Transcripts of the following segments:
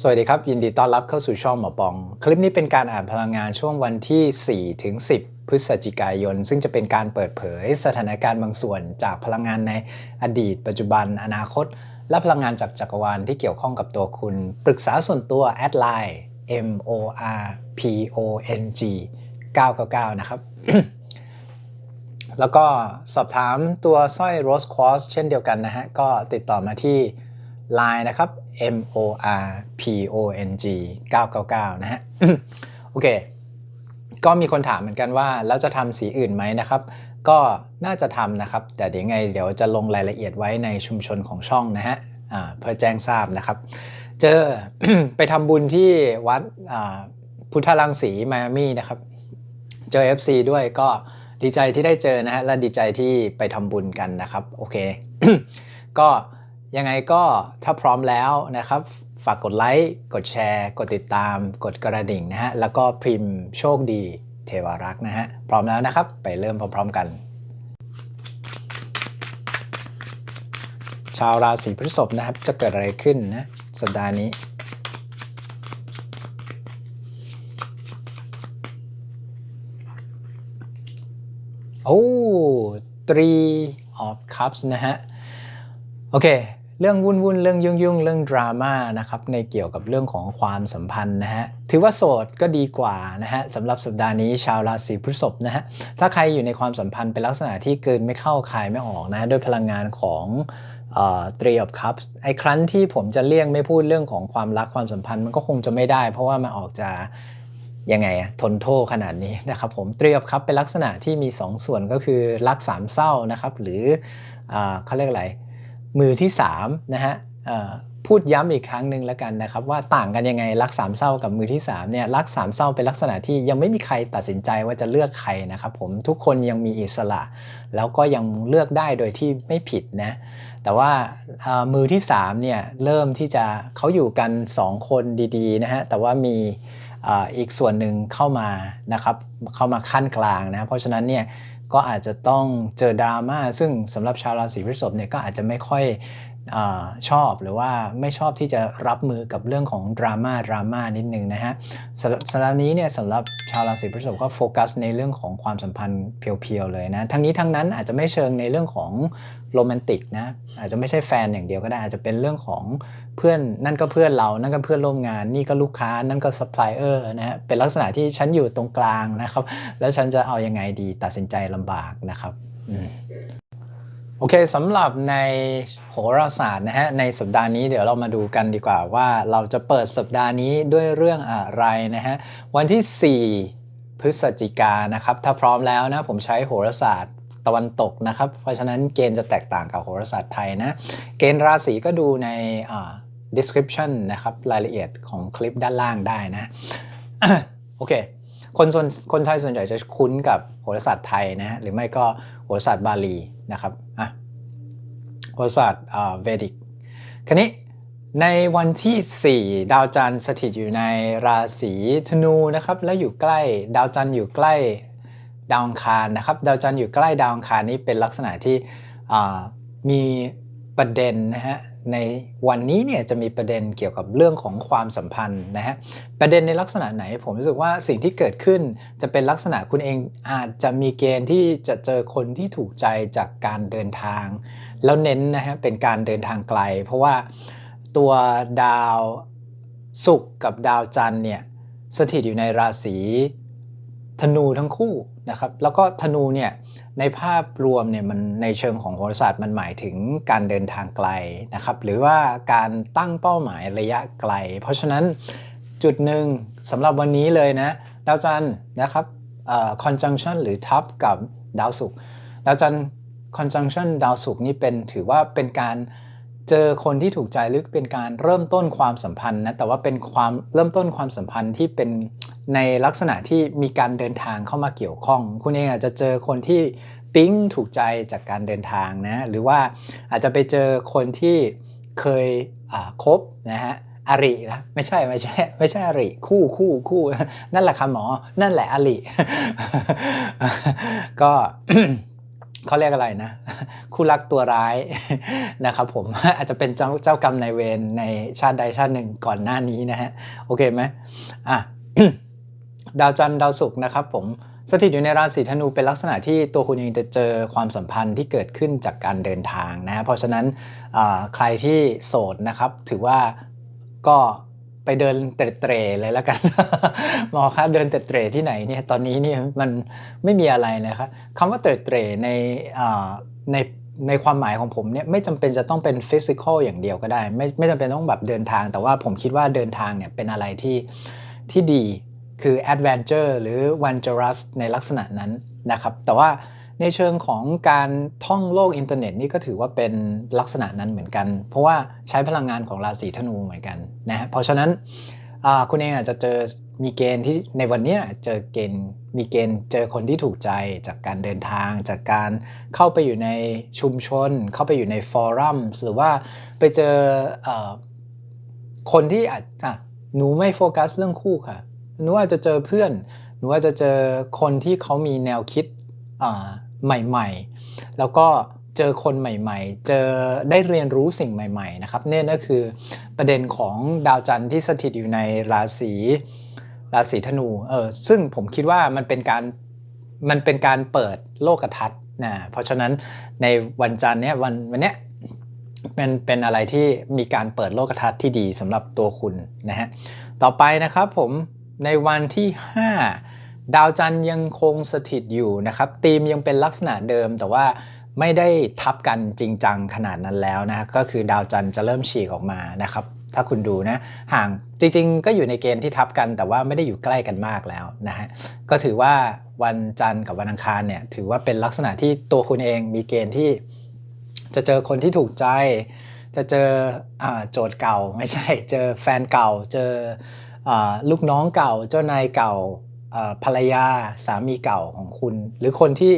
สวัสดีครับ ยินดีต้อนรับเข้าสู่ช่องหมอปอง คลิปนี้เป็นการอ่านพลังงานช่วงวันที่ 4 ถึง 10 พฤศจิกายน ซึ่งจะเป็นการเปิดเผยสถานการณ์บางส่วนจากพลังงานในอดีต ปัจจุบัน อนาคต และพลังงานจากจักรวาลที่เกี่ยวข้องกับตัวคุณ ปรึกษาส่วนตัวแอดไลน์ M O R P O N G 999 นะครับ แล้วก็สอบถามตัวสร้อย Rose Quartz เช่นเดียวกันนะฮะ ก็ติดต่อมาที่ Line นะครับ M O R P O N G 999 นะฮะ โอเค ก็มีคนถามเหมือนกันว่า แล้วจะทำสีอื่นไหมนะครับ ก็น่าจะทำนะครับ แต่เดี๋ยวไงเดี๋ยวจะลงรายละเอียดไว้ในชุมชนของช่องนะฮะเพื่อแจ้งทราบนะครับ เจอไปทำบุญที่วัดพุทธลังสีไมอามี่นะครับ เจอ FC ด้วยก็ดีใจที่ได้เจอนะฮะ และดีใจที่ไปทำบุญกันนะครับ โอเค ก็ ยังไงก็ถ้าพร้อมแล้วนะครับ ฝากกดไลค์ กดแชร์ กดติดตาม กดกระดิ่งนะฮะ แล้วก็พิมพ์โชคดีเทวารักษ์นะฮะ พร้อมแล้วนะครับ ไปเริ่มพร้อมๆกัน ชาวราศีพฤษภนะครับ จะเกิดอะไรขึ้นนะสัปดาห์นี้โอ้ three of cups นะฮะ โอเค เรื่องวุ่นวุ่นๆเรื่องยุ่งยุ่งๆเรื่องดราม่านะครับในเกี่ยวกับเรื่องของความสัมพันธ์นะฮะถือว่าโสดก็ดีกว่านะฮะสำหรับสัปดาห์นี้ชาวราศีพฤษภนะฮะถ้าใครอยู่ในความสัมพันธ์เป็นลักษณะที่เกินไม่เข้าคายไม่ออกนะฮะด้วยพลังงานของเอ่อ three of cups ไอ้ครั้นที่ผมจะเลี่ยงไม่พูดเรื่องของความรักความสัมพันธ์มันก็คงจะไม่ได้ เพราะว่ามันออกจะยังไงอะทนโทษขนาดนี้นะครับผมเตรียมครับเป็นลักษณะที่มี2ส่วนก็คือรักสามเศร้านะครับหรืออาเขาเรียกอะไร มือที่3นะฮะพูดย้ำอีกครั้งหนึ่งแล้วกันนะครับว่าต่างกันยังไงรักสามเศร้ากับมือที่3เนี่ยรักสามเศร้าเป็นลักษณะที่ยังไม่มีใครตัดสินใจว่าจะเลือกใครนะครับผมทุกคนยังมีอิสระ แล้วก็ยังเลือกได้โดยที่ไม่ผิดนะแต่ว่ามือที่3เนี่ยเริ่มที่จะเขาอยู่กัน 2 คนดีๆนะฮะแต่ว่ามีอีกส่วนหนึ่งเข้ามานะครับเข้ามาขั้นกลางนะเพราะฉะนั้นเนี่ย ก็อาจจะต้องเจอดราม่าซึ่งสำหรับชาวราศีพฤษภเนี่ยก็อาจจะไม่ค่อยอชอบหรือว่าไม่ชอบที่จะรับมือกับเรื่องของดราม่าดราม่านิดนึงนะฮะสำหรับสำหรับนี้เนี่ยสำหรับชาวราศีพฤษภก็โฟกัสในเรื่องของความสัมพันธ์เพียวๆเลยนะทั้งนี้ทั้งนั้นอาจจะไม่เชิงในเรื่องของโรแมนติกนะอาจจะไม่ใช่แฟนอย่างเดียวก็ได้อาจจะเป็นเรื่องของ เพื่อนนั่นก็เพื่อนเรา นั่นก็เพื่อนร่วมงาน นี่ก็ลูกค้า นั่นก็ซัพพลายเออร์นะฮะ เป็นลักษณะที่ฉันอยู่ตรงกลางนะครับ แล้วฉันจะเอายังไงดี ตัดสินใจลำบากนะครับโอเคสำหรับในโหราศาสตร์นะฮะในสัปดาห์นี้เดี๋ยวเรามาดูกันดีกว่าว่าเราจะเปิดสัปดาห์นี้ด้วยเรื่องอะไรนะฮะวันที่ 4 พฤศจิกานะครับถ้าพร้อมแล้วนะผมใช้โหราศาสตร์ ตะวันตกนะครับ เพราะฉะนั้นเกณฑ์จะแตกต่างกับโหราศาสตร์ไทยนะ เกณฑ์ราศีก็ดูใน description นะครับรายละเอียดของคลิปด้านล่างได้นะ โอเค คนส่วนคนไทยส่วนใหญ่จะคุ้นกับโหราศาสตร์ไทยนะหรือไม่ก็โหราศาสตร์บาลีนะครับอะโหราศาสตร์เวดิกคราวนี้ในวันที่ 4 ดาวจันทร์สถิตอยู่ในราศีธนูนะครับ และอยู่ใกล้ ดาวจันทร์อยู่ใกล้ ดาวอังคารนะครับดาวจันทร์อยู่ใกล้ดาวอังคารนี้เป็นลักษณะที่มีประเด็นนะฮะในวันนี้เนี่ยจะมีประเด็นเกี่ยวกับเรื่องของความสัมพันธ์นะฮะประเด็นในลักษณะไหนผมรู้สึกว่าสิ่งที่เกิดขึ้นจะเป็นลักษณะคุณเองอาจจะมีเกณฑ์ที่จะเจอคนที่ถูกใจจากการเดินทาง แล้วเน้นนะฮะเป็นการเดินทางไกล เพราะว่าตัวดาวศุกร์กับดาวจันทร์เนี่ยสถิตอยู่ในราศี ธนูทั้งคู่นะครับแล้วก็ธนูเนี่ยในภาพรวมเนี่ยมันในเชิงของโหราศาสตร์มันหมายถึงการเดินทางไกลนะครับหรือว่าการตั้งเป้าหมายระยะไกล เพราะฉะนั้นจุดหนึ่งสำหรับวันนี้เลยนะดาวจันทร์นะครับเอ่อ conjunction หรือทับกับดาวศุกร์ดาวจันทร์ conjunction ดาวศุกร์นี่เป็นถือว่าเป็นการเจอคนที่ถูกใจหรือเป็นการเริ่มต้นความสัมพันธ์นะแต่ว่าเป็นความเริ่มต้นความสัมพันธ์ที่เป็น ในลักษณะที่มีการเดินทางเข้ามาเกี่ยวข้อง คุณเองอาจจะเจอคนที่ปิ๊งถูกใจจากการเดินทางนะหรือว่าอาจจะไปเจอคนที่เคยคบนะฮะอรินะไม่ใช่ไม่ใช่ไม่ใช่อริคู่คู่คู่นั่นแหละค่ะหมอ นั่นแหละอริก็เขาเรียกอะไรนะ คู่รักตัวร้ายนะครับผมอาจจะเป็นเจ้าเจ้ากรรมนายเวรในชาติใดชาติหนึ่งก่อนหน้านี้นะฮะ โอเคไหมอะ ดาวจันทร์ดาวศุกร์นะครับผมสถิตอยู่ในราศีธนูเป็นลักษณะที่ตัวคุณเองจะเจอความสัมพันธ์ที่เกิดขึ้นจากการเดินทางนะเพราะฉะนั้นใครที่โสดนะครับ ถือว่าก็ไปเดินเตร่ๆเลยแล้วกันหมอคะเดินเตร่ๆที่ไหนเนี่ยตอนนี้เนี่ยมันไม่มีอะไรนะครับคำว่าเตร่ๆในในในความหมายของผมเนี่ยไม่จำเป็นจะต้องเป็นฟิสิกอลอย่างเดียวก็ได้ ไม่ไม่จำเป็นต้องแบบเดินทาง แต่ว่าผมคิดว่าเดินทางเนี่ยเป็นอะไรที่ที่ดี คือ adventure หรือ adventurous ในลักษณะนั้นนะครับ แต่ว่าในเชิงของการท่องโลกอินเทอร์เน็ตนี่ก็ถือว่าเป็นลักษณะนั้นเหมือนกัน เพราะว่าใช้พลังงานของราศีธนูเหมือนกันนะฮะเพราะฉะนั้นคุณเองอาจจะเจอมีเกณฑ์ที่ในวันนี้เจอเกณฑ์มีเกณฑ์เจอคนที่ถูกใจจากการเดินทาง จากการเข้าไปอยู่ในชุมชน เข้าไปอยู่ในฟอรัมหรือว่าไปเจออคนที่อาจอะหนูไม่โฟกัสเรื่องคู่ค่ะ หนูอาจจะเจอเพื่อน หนูอาจจะเจอคนที่เขามีแนวคิดใหม่ ๆ แล้วก็เจอคนใหม่ ๆ เจอได้เรียนรู้สิ่งใหม่ ๆ นะครับเนี่ยก็คือประเด็นของดาวจันทร์ที่สถิตอยู่ในราศีราศีธนู เออ ซึ่งผมคิดว่ามันเป็นการมันเป็นการเปิดโลกทัศน์นะ เพราะฉะนั้นในวันจันทร์เนี้ยวันวันเนี้ยเป็นเป็นอะไรที่มีการเปิดโลกทัศน์ที่ดีสำหรับตัวคุณนะฮะ ต่อไปนะครับผม ในวันที่ 5 ดาวจันทร์ยังคงสถิตอยู่นะครับธีมยังเป็นลักษณะเดิมแต่ว่าไม่ได้ทับกันจริงจังขนาดนั้นแล้วนะก็คือดาวจันทร์จะเริ่มฉีกออกมานะครับถ้าคุณดูนะห่างจริงๆ ก็อยู่ในเกณฑ์ที่ทับกัน แต่ว่าไม่ได้อยู่ใกล้กันมากแล้วนะฮะก็ถือว่าวันจันทร์กับวันอังคารเนี่ยถือว่าเป็นลักษณะที่ตัวคุณเองมีเกณฑ์ที่ จะเจอคนที่ถูกใจ จะเจออโจทย์เก่าไม่ใช่ เจอแฟนเก่า เจอ ลูกน้องเก่าเจ้านายเก่าภรรยาสามีเก่าของคุณ หรือคนที่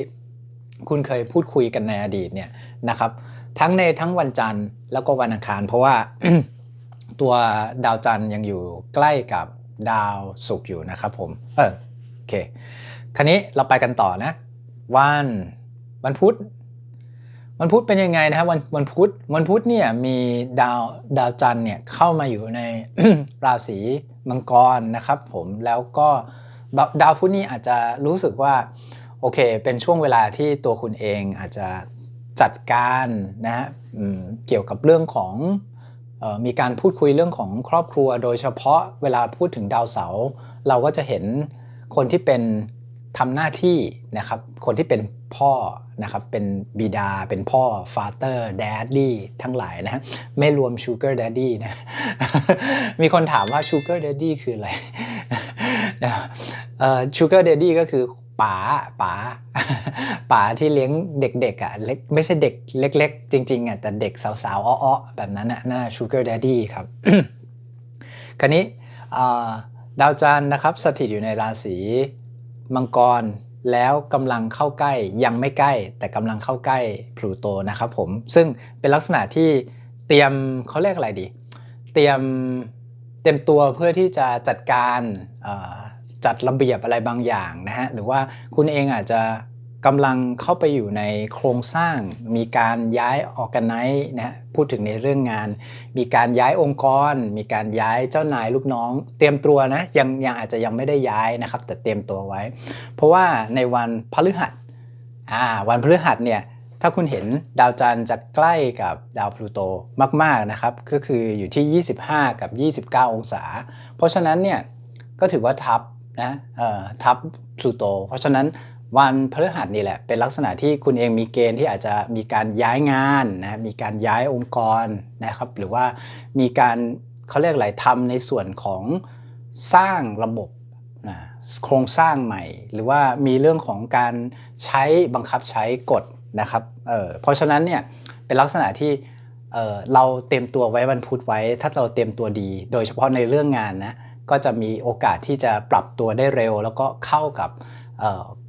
คุณเคยพูดคุยกันในอดีตเนี่ยนะครับ ทั้งในทั้งวันจันทร์แล้วก็วันอังคาร เพราะว่าตัวดาวจันทร์ยังอยู่ใกล้กับดาวศุกร์อยู่นะครับผมเออโอเค คราวนี้เราไปกันต่อนะ วันวันพุธ วันพุธเป็นยังไงนะครับวันวันพุธวันพุธเนี่ยมีดาวดาวจันทร์เนี่ยเข้ามาอยู่ในราศีมังกรนะครับ ผมแล้วก็ดาวพุธนี้อาจจะรู้สึกว่าโอเค เป็นช่วงเวลาที่ตัวคุณเองอาจจะจัดการนะฮะเกี่ยวกับเรื่องของออมีการพูดคุยเรื่องของครอบครัว โดยเฉพาะเวลาพูดถึงดาวเสาร์เราก็จะเห็นคนที่เป็น ทำหน้าที่นะครับคนที่เป็นพ่อนะครับเป็นบิดาเป็นพ่อ father daddy ทั้งหลายนะไม่รวม sugar daddy นะมีคนถามว่า sugar daddy คืออะไร sugar daddy ก็คือป๋าป๋าป๋าที่เลี้ยงเด็กๆอะเล็กไม่ใช่เด็กเล็ก ๆ จริงๆอะแต่เด็กสาวๆอ้อๆแบบนั้นน่ะนั่น sugar daddy ครับคราวนี้ดาวจันทร์นะครับสถิตอยู่ในราศี มังกรแล้วกำลังเข้าใกล้ยังไม่ใกล้ แต่กำลังเข้าใกล้พลูโตนะครับผมซึ่งเป็นลักษณะที่เตรียมเขาเรียกอะไรดี เตรียมเตรียมตัวเพื่อที่จะจัดการจัดระเบียบอะไรบางอย่างนะฮะหรือว่าคุณเองอาจจะ กำลังเข้าไปอยู่ในโครงสร้าง มีการย้ายออกกันไนนะฮะพูดถึงในเรื่องงาน มีการย้ายองค์กร มีการย้ายเจ้านายลูกน้อง เตรียมตัวนะยังยังอาจจะยังไม่ได้ย้ายนะครับ แต่เตรียมตัวไว้ เพราะว่าในวันพฤหัสอ่าวันพฤหัสเนี่ยถ้าคุณเห็นดาวจันทร์จะใกล้กับดาวพลูโตมาก ๆนะครับ ก็คืออยู่ที่ 25 กับ 29 องศา เพราะฉะนั้นเนี่ยก็ถือว่าทับนะทับพลูโตเพราะฉะนั้น วันพฤหัสนี่แหละ เป็นลักษณะที่คุณเองมีเกณฑ์ที่อาจจะมีการย้ายงานนะมีการย้ายองค์กรนะครับ หรือว่ามีการเขาเรียกอะไรทำในส่วนของสร้างระบบนะโครงสร้างใหม่ หรือว่ามีเรื่องของการใช้บังคับใช้กฎนะครับเเพราะฉะนั้นเนี่ยเป็นลักษณะที่เเราเตรียมตัวไว้วันพุธไว้ ถ้าเราเตรียมตัวดี โดยเฉพาะในเรื่องงานนะก็จะมีโอกาสที่จะปรับตัวได้เร็ว แล้วก็เข้ากับ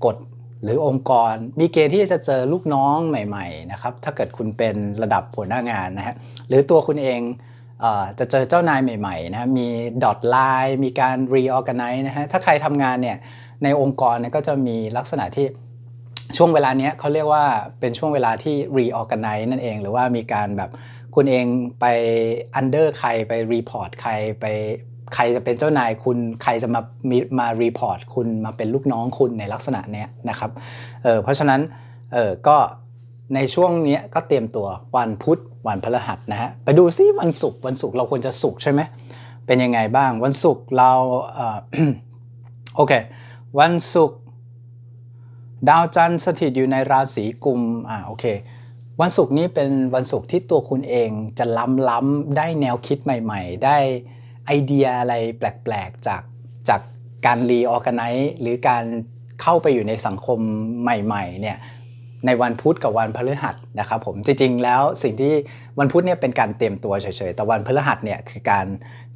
กฎ หรือองค์กรมีเกณฑ์ที่จะเจอลูกน้องใหม่ๆนะครับถ้าเกิดคุณเป็นระดับหัวหน้างานนะฮะหรือตัวคุณเองจะเจอเจ้านายใหม่ๆนะมีดอทไลน์มีการรีออแกไนซ์นะฮะถ้าใครทำงานเนี่ยในองค์กรเนี่ยก็จะมีลักษณะที่ช่วงเวลาเนี้ยเขาเรียกว่าเป็นช่วงเวลาที่ reorganize นั่นเอง หรือว่ามีการแบบคุณเองไป under ใครไป report ใครไป ใครจะเป็นเจ้านายคุณใครจะมามีมา report คุณมาเป็นลูกน้องคุณในลักษณะเนี้ยนะครับเเพราะฉะนั้นเก็ในช่วงเนี้ยก็เตรียมตัววันพุธวันพฤหัสนะฮะไปดูซิวันศุกร์วันศุกร์เราควรจะศุกร์ใช่ไหมเป็นยังไงบ้างวันศุกร์เราเออโอเควันศุกร์ดาวจันทร์สถิตอยู่ในราศีกุมอ่าโอเควันศุกร์นี้เป็นวันศุกร์ที่ตัวคุณเองจะล้ำล้ำได้แนวคิดใหม่ ๆ ได้ ไอเดียอะไรแปลกๆจากจากการรีออแกไนซ์หรือการเข้าไปอยู่ในสังคมใหม่ๆเนี่ยในวันพุธกับวันพฤหัสนะครับผมจริงๆแล้วสิ่งที่วันพุธเนี่ยเป็นการเตรียมตัวเฉยๆแต่วันพฤหัสเนี่ยคือการ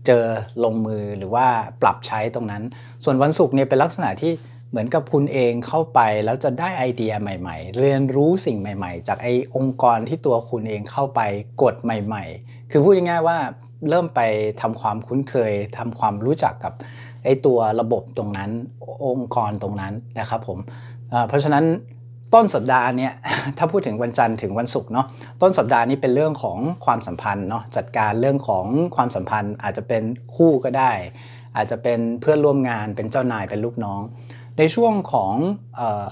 เจอลงมือหรือว่าปรับใช้ตรงนั้น ส่วนวันศุกร์เนี่ยเป็นลักษณะที่เหมือนกับคุณเองเข้าไปแล้วจะได้ไอเดียใหม่ ๆ เรียนรู้สิ่งใหม่ ๆ จากไอองค์กรที่ตัวคุณเองเข้าไปกฎใหม่ ๆ คือพูดง่ายๆว่าเริ่มไปทำความคุ้นเคยทำความรู้จักกับไอ้ตัวระบบตรงนั้นองค์กรตรงนั้นนะครับผมเพราะฉะนั้นต้นสัปดาห์เนี่ยถ้าพูดถึงวันจันทร์ถึงวันศุกร์เนาะต้นสัปดาห์นี้เป็นเรื่องของความสัมพันธ์เนาะจัดการเรื่องของความสัมพันธ์ อาจจะเป็นคู่ก็ได้ อาจจะเป็นเพื่อนร่วมงานเป็นเจ้านายเป็นลูกน้อง ในช่วงของออ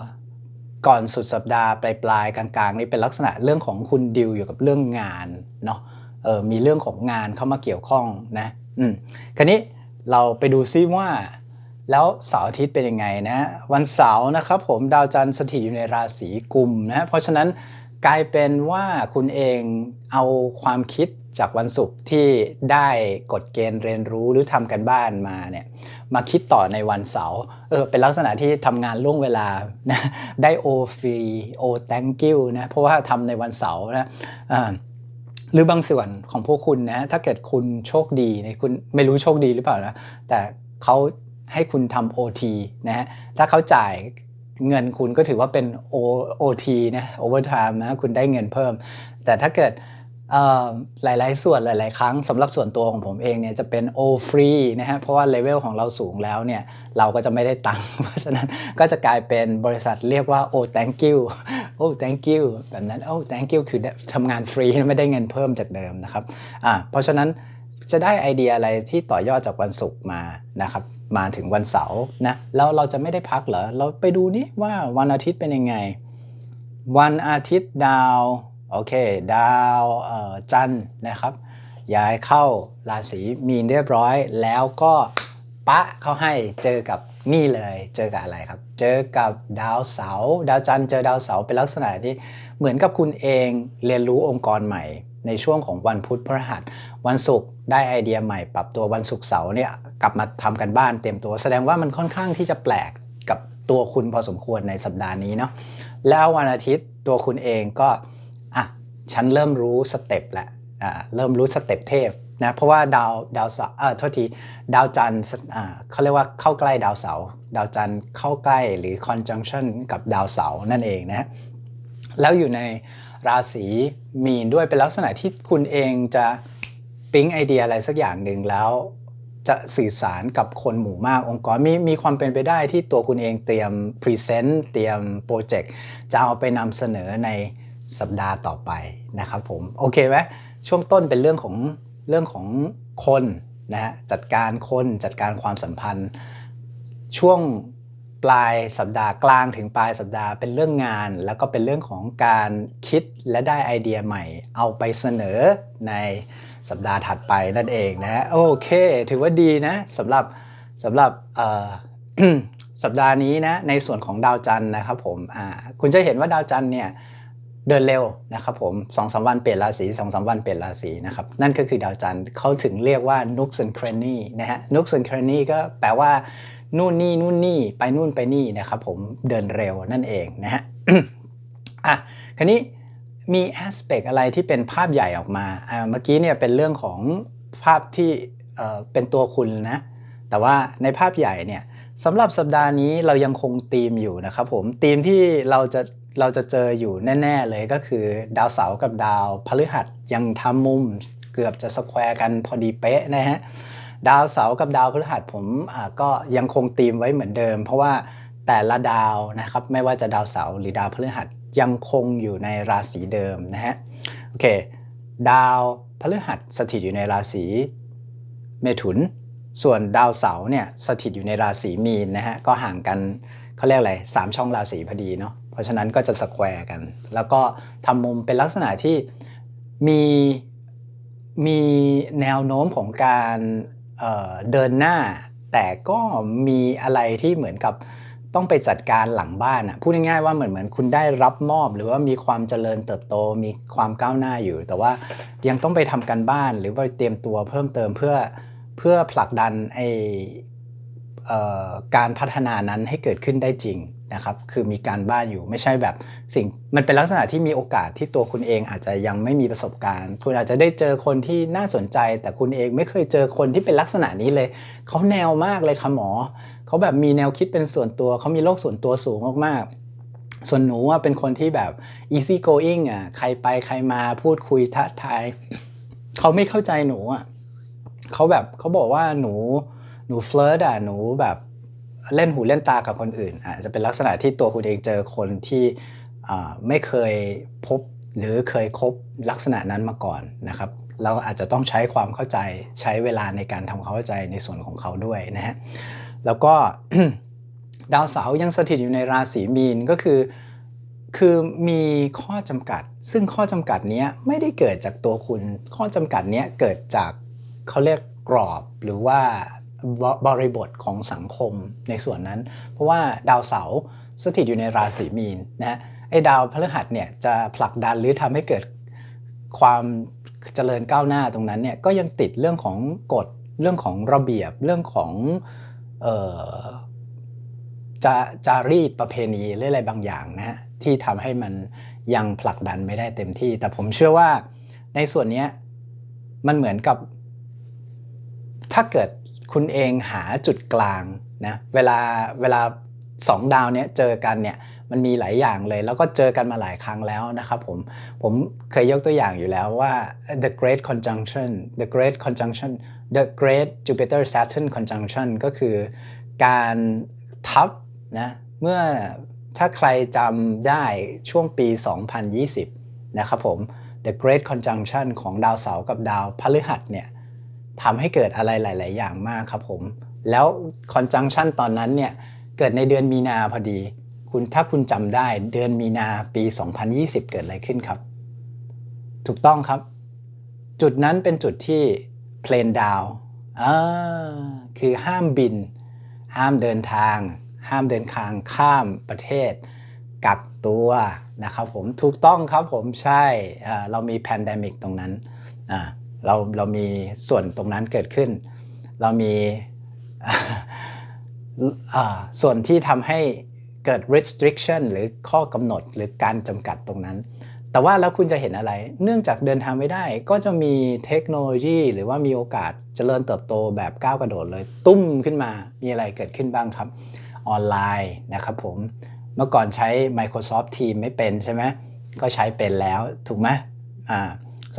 ก่อนสุดสัปดาห์ปลายปลายกลางๆนี่เป็นลักษณะเรื่องของคุณดิวอยู่กับเรื่องงานเนาะ เออมีเรื่องของงานเข้ามาเกี่ยวข้องนะอืมคราวนี้เราไปดูซิว่า แล้วเสาร์อาทิตย์เป็นยังไงนะ วันเสาร์นะครับผมดาวจันทร์สถิตอยู่ในราศีกุมนะเพราะฉะนั้นกลายเป็นว่าคุณเองเอาความคิดจากวันศุกร์ที่ได้กฎเกณฑ์เรียนรู้หรือทำกันบ้านมาเนี่ยมาคิดต่อในวันเสาร์เออเป็นลักษณะที่ทำงานล่วงเวลานะได้โอฟรีโอ thank you นะเพราะว่าทำในวันเสาร์นะอ่า หรือบางส่วนของพวกคุณนะ ถ้าเกิดคุณโชคดีในคุณไม่รู้โชคดีหรือเปล่านะแต่เขาให้คุณทำ OT นะฮะถ้าเขาจ่ายเงินคุณก็ถือว่าเป็น O OT นะ overtime นะ คุณได้เงินเพิ่ม แต่ถ้าเกิด หลาย ๆ ส่วนหลาย ๆ ครั้งสำหรับส่วนตัวของผมเองเนี่ยจะเป็น O free นะฮะเพราะว่าเลเวลของเราสูงแล้วเนี่ยเราก็จะไม่ได้ตังค์เพราะฉะนั้นก็จะกลายเป็นบริษัทเรียกว่า Oh thank you โอ thank you แบบนั้นโอ thank you คือทำงานฟรีไม่ได้เงินเพิ่มจากเดิมนะครับอ่าเพราะฉะนั้นจะได้ไอเดียอะไรที่ต่อยอดจากวันศุกร์มานะครับมาถึงวันเสาร์นะแล้วเราจะไม่ได้พักเหรอเราไปดูนี่ว่าวันอาทิตย์เป็นยังไง วันอาทิตย์ดาว โอเค ดาวจันนะครับ ย้ายเข้าราศีมีนเรียบร้อย แล้วก็ปะเข้าให้เจอกับนี่เลยเจอกับอะไรครับ เจอกับดาวเสาร์ดาวจันทร์เจอดาวเสาร์เป็นลักษณะที่เหมือนกับคุณเองเรียนรู้องค์กรใหม่ ในช่วงของวันพุธพฤหัส วันศุกร์ได้ไอเดียใหม่ ปรับตัววันศุกร์เสาร์เนี่ยกลับมาทำกันบ้านเตรียมตัว แสดงว่ามันค่อนข้างที่จะแปลกกับตัวคุณพอสมควรในสัปดาห์นี้เนาะแล้ววันอาทิตย์ตัวคุณเองก็ ฉันเริ่มรู้สเต็ปแล้วเริ่มรู้สเต็ปเทพนะเพราะว่าดาวดาวเสาร์เออโทษทีดาวจันทร์เขาเรียกว่าเข้าใกล้ดาวเสาร์ดาวจันทร์เข้าใกล้หรือ conjunction กับดาวเสาร์นั่นเองนะแล้วอยู่ในราศีมีนด้วยเป็นลักษณะที่คุณเองจะปิ๊งไอเดียอะไรสักอย่างหนึ่งแล้วจะสื่อสารกับคนหมู่มากองค์กรมีมีความเป็นไปได้ที่ตัวคุณเองเตรียมพรีเซนต์เตรียมโปรเจกต์จะเอาไปนำเสนอใน สัปดาห์ต่อไปนะครับผมโอเคไหมช่วงต้นเป็นเรื่องของเรื่องของคนนะฮะจัดการคนจัดการความสัมพันธ์ ช่วงปลายสัปดาห์กลางถึงปลายสัปดาห์เป็นเรื่องงาน แล้วก็เป็นเรื่องของการคิดและได้ไอเดียใหม่ เอาไปเสนอในสัปดาห์ถัดไปนั่นเองนะโอเค ถือว่าดีนะสำหรับสำหรับสัปดาห์นี้นะในส่วนของดาวจันทร์นะครับผมคุณจะเห็นว่าดาวจันทร์เนี่ย เดินเร็วนะครับผมสองสามวันเปลี่ยนราศีสองสามวันเปลี่ยนราศีนะครับนั่นก็คือดาวจันทร์เขาถึงเรียกว่า nooks and cranny นะฮะ nooks and cranny ก็แปลว่านู่นนี่นู่นนี่ไปนู่นไปนี่นะครับผมเดินเร็วนั่นเองนะฮะอะคราวนี้มีแอสเปกอะไรที่เป็นภาพใหญ่ออกมาอ่าเมื่อกี้เนี่ยเป็นเรื่องของภาพที่เอ่อเป็นตัวคุณนะแต่ว่าในภาพใหญ่เนี่ยสำหรับสัปดาห์นี้เรายังคงธีมอยู่นะครับผมธีมที่เราจะ เราจะเจออยู่แน่ ๆ เลยก็คือ ดาวเสาร์กับดาวพฤหัสยังทำมุมเกือบจะสแควร์กันพอดีเป๊ะนะฮะดาวเสาร์กับดาวพฤหัสผมก็ยังคงธีมไว้เหมือนเดิม เพราะว่าแต่ละดาวนะครับไม่ว่าจะดาวเสาร์หรือดาวพฤหัสยังคงอยู่ในราศีเดิมนะฮะโอเค ดาวพฤหัสสถิตอยู่ในราศีเมถุน ส่วนดาวเสาร์เนี่ยสถิตอยู่ในราศีมีนนะฮะก็ห่างกันเขาเรียกอะไรสามช่องราศีพอดีเนาะ ราะฉะนั้นก็จะสแควร์กัน แล้วก็ทำมุมเป็นลักษณะที่มีมีแนวโน้มของการเเดินหน้า แต่ก็มีอะไรที่เหมือนกับต้องไปจัดการหลังบ้านอะพูดง่ายๆว่าเหมือนเหมือนคุณได้รับมอบ หรือว่ามีความเจริญเติบโต มีความก้าวหน้าอยู่ แต่ว่ายังต้องไปทำการบ้าน หรือว่าเตรียมตัวเพิ่มเติมเพื่อเพื่อผลักดันไอการพัฒนานั้นให้เกิดขึ้นได้จริง นะครับคือมีการบ้านอยู่ไม่ใช่แบบสิ่งมันเป็นลักษณะที่มีโอกาสที่ตัวคุณเองอาจจะยังไม่มีประสบการณ์ คุณอาจจะได้เจอคนที่น่าสนใจ แต่คุณเองไม่เคยเจอคนที่เป็นลักษณะนี้เลย เขาแนวมากเลยค่ะหมอ เขาแบบมีแนวคิดเป็นส่วนตัวเขามีโลกส่วนตัวสูงมากๆ ส่วนหนูว่าเป็นคนที่แบบ easy going อะใครไปใครมาพูดคุยทักทายเขาไม่เข้าใจหนูอะเขาแบบเขาบอกว่าหนูหนูเฟลิร์ตอะหนูแบบ เล่นหูเล่นตากับคนอื่นอาจจะเป็นลักษณะที่ตัวคุณเองเจอคนที่ไม่เคยพบหรือเคยคบลักษณะนั้นมาก่อนนะครับเราอาจจะต้องใช้ความเข้าใจใช้เวลาในการทำความเข้าใจในส่วนของเขาด้วยนะฮะแล้วก็ดาวเสาร์ยังสถิตอยู่ในราศีมีนก็คือคือมีข้อจำกัด ซึ่งข้อจำกัดนี้ไม่ได้เกิดจากตัวคุณ ข้อจำกัดนี้เกิดจากเขาเรียกกรอบหรือว่า บริบทของสังคมในส่วนนั้น เพราะว่าดาวเสาร์สถิตอยู่ในราศีมีนนะไอ้ดาวพฤหัสเนี่ยจะผลักดันหรือทำให้เกิดความเจริญก้าวหน้าตรงนั้นเนี่ยก็ยังติดเรื่องของกฎเรื่องของระเบียบเรื่องของจะจารีตประเพณีหรืออะไรบางอย่างนะฮะที่ทำให้มันยังผลักดันไม่ได้เต็มที่ แต่ผมเชื่อว่าในส่วนนี้มันเหมือนกับถ้าเกิด คุณเองหาจุดกลางนะเวลาเวลาสองดาวเนี้ยเจอกันเนี่ยมันมีหลายอย่างเลย แล้วก็เจอกันมาหลายครั้งแล้วนะครับผมผมเคยยกตัวอย่างอยู่แล้วว่า the great conjunction the great conjunction the great Jupiter Saturn conjunction ก็คือการทับนะเมื่อถ้าใครจำได้ช่วงปี 2020 นะครับผม the great conjunction ของดาวเสาร์กับดาวพฤหัสเนี่ย ทำให้เกิดอะไรหลาย ๆ อย่างมากครับผม แล้ว conjunction ตอนนั้นเนี่ยเกิดในเดือนมีนาพอดี คุณถ้าคุณจำได้เดือนมีนาปี 2020 เกิดอะไรขึ้นครับ ถูกต้องครับ จุดนั้นเป็นจุดที่เพลนดาวคือห้ามบิน ห้ามเดินทาง ห้ามเดินทางข้ามประเทศ กักตัวนะครับผมถูกต้องครับผมใช่เรามีแพนเดมิกตรงนั้น เราเรามีส่วนตรงนั้นเกิดขึ้น เรามีส่วนที่ทำให้เกิด restriction หรือข้อกำหนดหรือการจำกัดตรงนั้น แต่ว่าแล้วคุณจะเห็นอะไร เนื่องจากเดินทางไม่ได้ ก็จะมีเทคโนโลยี หรือว่ามีโอกาสเจริญเติบโตแบบก้าวกระโดดเลย ตุ้มขึ้นมา มีอะไรเกิดขึ้นบ้างครับ ออนไลน์นะครับผม เมื่อก่อนใช้ Microsoft Teams ไม่เป็นใช่ไหม ก็ใช้เป็นแล้วถูกไหมอ่า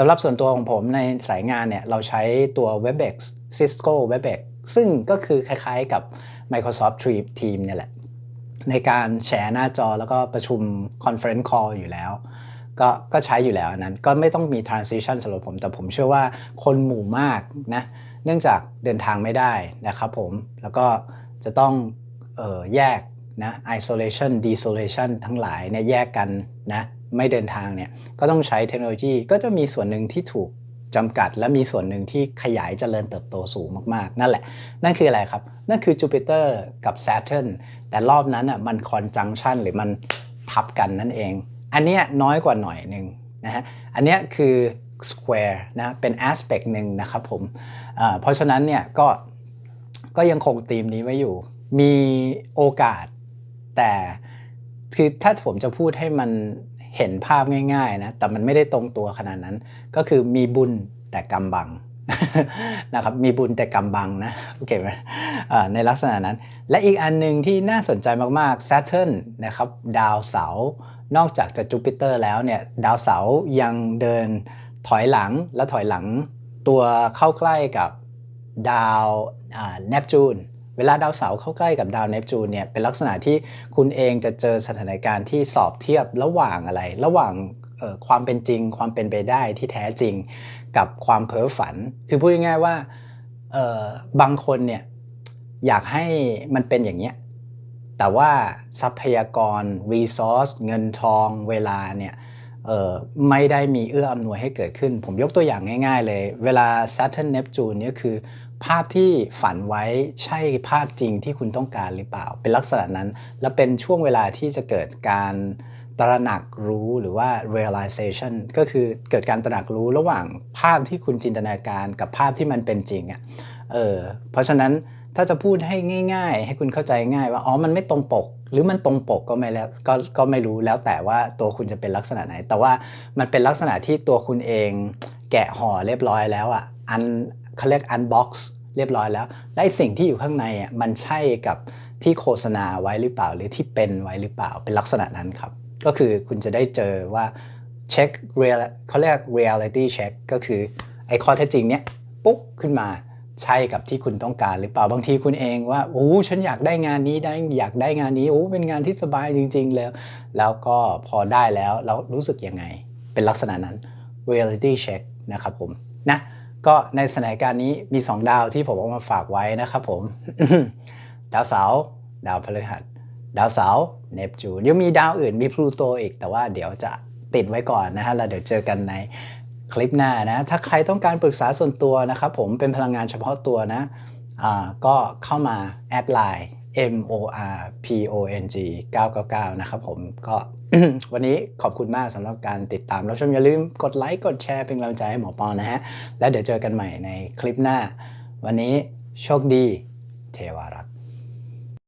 สำหรับส่วนตัวของผมในสายงานเนี่ย เราใช้ตัว Webex Cisco Webex ซึ่งก็คือคล้ายๆกับ Microsoft Teams เนี่ยแหละ ในการแชร์หน้าจอแล้วก็ประชุม Conference Call อยู่แล้ว ก็ก็ใช้อยู่แล้วนั้น ก็ไม่ต้องมี transition สำหรับผม แต่ผมเชื่อว่าคนหมู่มากนะเนื่องจากเดินทางไม่ได้นะครับผม แล้วก็จะต้องออแยกนะ isolation desolation ทั้งหลายเนี่ยแยกกันนะ ไม่เดินทางเนี่ยก็ต้องใช้เทคโนโลยีก็จะมีส่วนหนึ่งที่ถูกจำกัด และมีส่วนหนึ่งที่ขยายเจริญเติบโตสูงมากๆ นั่นแหละ นั่นคืออะไรครับ นั่นคือจูปิเตอร์กับ Saturn แต่รอบนั้นอะมันคอนจังชันหรือมันทับกันนั่นเอง อันนี้น้อยกว่าหน่อยหนึ่งนะฮะอันนี้คือ square นะเป็น aspect หนึ่งนะครับผมเพราะฉะนั้นเนี่ยก็ก็ยังคงธีมนี้ไว้อยู่ มีโอกาสแต่คือถ้าผมจะพูดให้มัน เห็นภาพง่ายๆนะแต่มันไม่ได้ตรงตัวขนาดนั้น ก็คือมีบุญแต่กำบังนะครับมีบุญแต่กำบังนะโอเคไหมในลักษณะนั้น และอีกอันหนึ่งที่น่าสนใจมากๆ Saturn นะครับดาวเสาร์นอกจากจะจูปิเตอร์แล้วเนี่ยดาวเสาร์ยังเดินถอยหลังและถอยหลังตัวเข้าใกล้กับดาวเนปจูน เวลาดาวเสาร์เข้าใกล้กับดาวเนปจูนเนี่ยเป็นลักษณะที่คุณเองจะเจอสถานการณ์ที่สอบเทียบระหว่างอะไร ระหว่างความเป็นจริง ความเป็นไปได้ที่แท้จริง กับความเพ้อฝัน คือพูดง่ายๆว่าบางคนเนี่ยอยากให้มันเป็นอย่างเนี้ยแต่ว่าทรัพยากร resource เงินทองเวลาเนี่ยไม่ได้มีเอื้ออำนวยให้เกิดขึ้น ผมยกตัวอย่างง่ายๆเลย เวลา Saturn Neptune เนี่ยคือ ภาพที่ฝันไว้ใช่ภาพจริงที่คุณต้องการหรือเปล่า เป็นลักษณะนั้น และเป็นช่วงเวลาที่จะเกิดการตระหนักรู้หรือว่า realization ก็คือเกิดการตระหนักรู้ระหว่างภาพที่คุณจินตนาการกับภาพที่มันเป็นจริงอะ่ะเออเพราะฉะนั้นถ้าจะพูดให้ง่าย ๆ ให้คุณเข้าใจง่ายว่าอ๋อมันไม่ตรงปก หรือมันตรงปกก็ไม่แล้วก็ก็ไม่รู้แล้วแต่ว่าตัวคุณจะเป็นลักษณะไหน แต่ว่ามันเป็นลักษณะที่ตัวคุณเองแกะห่อเรียบร้อยแล้วอะอัน เขาเรียก unbox เรียบร้อยแล้วและไอ้สิ่งที่อยู่ข้างในอะมันใช่กับที่โฆษณาไว้หรือเปล่า หรือที่เป็นไว้หรือเปล่าเป็นลักษณะนั้นครับ ก็คือคุณจะได้เจอว่าเช็ค real เขาเรียก reality check ก็คือไอ้ข้อเท็จจริงเนี้ยปุ๊บขึ้นมาใช่กับที่คุณต้องการหรือเปล่าบางทีคุณเองว่าโอ้ฉันอยากได้งานนี้ได้อยากได้งานนี้โอ้เป็นงานที่สบายจริง ๆ แล้ว แล้วก็พอได้แล้วแล้วรู้สึกยังไง เป็นลักษณะนั้น reality check นะครับผมนะ ก็ในสถานการณ์นี้มี 2 ดาวที่ผมเอามาฝากไว้นะครับผม ดาวเสาร์ดาวพฤหัส ดาวเสาร์เนปจูนยังมีดาวอื่นมีพลูโตอีก แต่ว่าเดี๋ยวจะติดไว้ก่อนนะฮะแล้วเดี๋ยวเจอกันในคลิปหน้านะ ถ้าใครต้องการปรึกษาส่วนตัวนะครับผมเป็นพลังงานเฉพาะตัวนะก็เข้ามาแอดไลน์ M O R P O N G 999 นะครับผมก็ วันนี้ขอบคุณมากสำหรับการติดตามรับชมอย่าลืมกดไลค์กดแชร์เป็นกำลังใจให้หมอปอนะฮะ แล้วเดี๋ยวเจอกันใหม่ในคลิปหน้า วันนี้โชคดี เทวารักษ